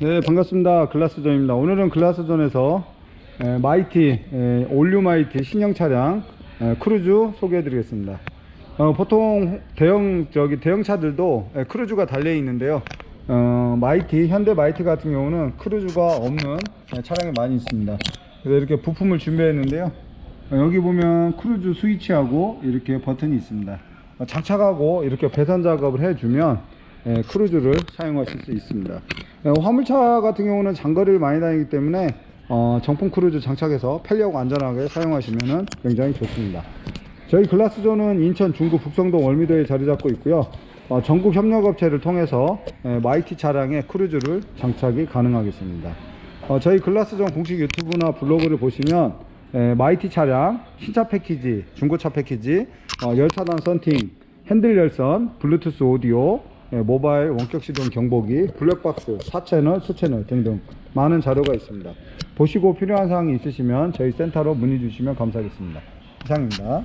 네 반갑습니다. 글라스존입니다. 오늘은 글라스존에서 에, 마이티 에, 올류 마이티 신형 차량 에, 크루즈 소개해 드리겠습니다. 어, 보통 대형 저기 대형 차들도 에, 크루즈가 달려 있는데요. 어, 마이티 현대 마이티 같은 경우는 크루즈가 없는 에, 차량이 많이 있습니다. 그래서 이렇게 부품을 준비했는데요. 어, 여기 보면 크루즈 스위치하고 이렇게 버튼이 있습니다. 어, 장착하고 이렇게 배선 작업을 해주면 예, 크루즈를 사용하실 수 있습니다. 예, 화물차 같은 경우는 장거리를 많이 다니기 때문에 어, 정품 크루즈 장착해서 편리하고 안전하게 사용하시면 굉장히 좋습니다. 저희 글라스존은 인천 중구 북성동 월미도에 자리 잡고 있고요. 어, 전국 협력업체를 통해서 예, 마이티 차량에 크루즈를 장착이 가능하겠습니다. 어, 저희 글라스존 공식 유튜브나 블로그를 보시면 예, 마이티 차량 신차 패키지, 중고차 패키지, 어, 열차단 썬팅, 핸들 열선, 블루투스 오디오, 예, 모바일 원격 시동 경보기, 블랙박스, 4채널, 수채널 등등 많은 자료가 있습니다. 보시고 필요한 사항이 있으시면 저희 센터로 문의 주시면 감사하겠습니다. 이상입니다.